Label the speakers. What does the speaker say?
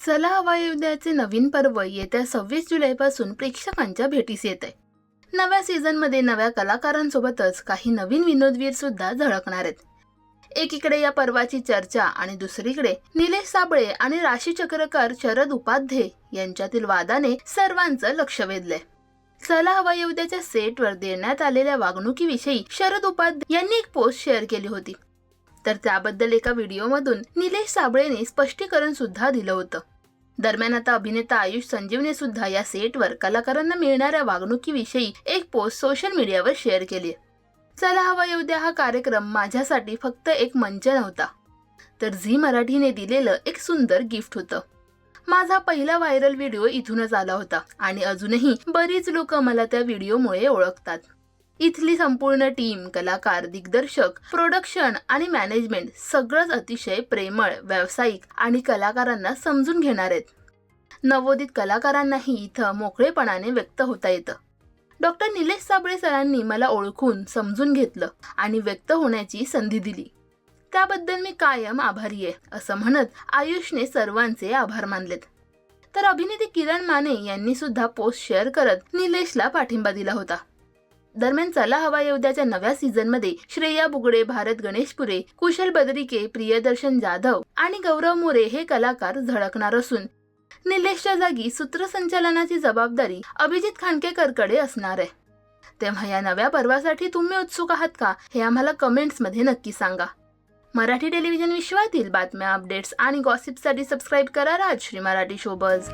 Speaker 1: चला हवा नवीन पर्व येत्या सव्वीस जुलैपासून प्रेक्षकांच्या भेटीस येत. आहे नव्या सीझनमध्ये नव्या कलाकारांसोबतच काही नवीन विनोदवीर सुद्धा झळकणार आहेत. एकीकडे या पर्वाची चर्चा आणि दुसरीकडे निलेश साबळे आणि राशी चक्रकार शरद उपाध्ये यांच्यातील वादाने सर्वांचं लक्ष वेधलंय. चला हवा सेटवर देण्यात आलेल्या वागणुकीविषयी शरद उपाध्ये यांनी एक पोस्ट शेअर केली होती. तर त्याबद्दल एका व्हिडिओमधून निलेश साबळेने स्पष्टीकरण सुद्धा दिलं होतं. दरम्यान आता अभिनेता आयुष संजीवने सुद्धा या सेटवर कलाकारांना मिळणाऱ्या वागणुकीविषयी एक पोस्ट सोशल मीडियावर शेअर केली. चला हवा येऊ द्या हा कार्यक्रम माझ्यासाठी फक्त एक मंच नव्हता. तर झी मराठीने दिलेलं एक सुंदर गिफ्ट होतं. माझा पहिला व्हायरल व्हिडिओ इथूनच आला होता आणि अजूनही बरीच लोक मला त्या व्हिडिओमुळे ओळखतात. इथली संपूर्ण टीम कलाकार दिग्दर्शक प्रोडक्शन आणि मॅनेजमेंट सगळंच अतिशय प्रेमळ व्यावसायिक आणि कलाकारांना समजून घेणार आहेत. नवोदित कलाकारांनाही इथं मोकळेपणाने व्यक्त होता येतं. डॉक्टर निलेश साबळे सरांनी मला ओळखून समजून घेतलं आणि व्यक्त होण्याची संधी दिली. त्याबद्दल मी कायम आभारी आहे असं म्हणत आयुषने सर्वांचे आभार मानलेत. तर अभिनेते किरण माने यांनी सुद्धा पोस्ट शेअर करत निलेशला पाठिंबा दिला होता. दरम्यान चला हवा येऊद्याच्या नव्या सीझनमध्ये श्रेया बुगडे भारत गणेशपुरे कुशल बदरिके प्रियदर्शन जाधव आणि गौरव मोरे हे कलाकार झळकणार असून निलेशच्या जागी सूत्रसंचालनाची जबाबदारी अभिजित खांडकेकरकडे असणार आहे. तेव्हा या नव्या पर्वासाठी तुम्ही उत्सुक आहात का हे आम्हाला कमेंट्समध्ये नक्की सांगा. मराठी टेलिव्हिजन विश्वातील बातम्या अपडेट्स आणि गॉसिपसाठी सबस्क्राईब करा राजश्री मराठी शोबज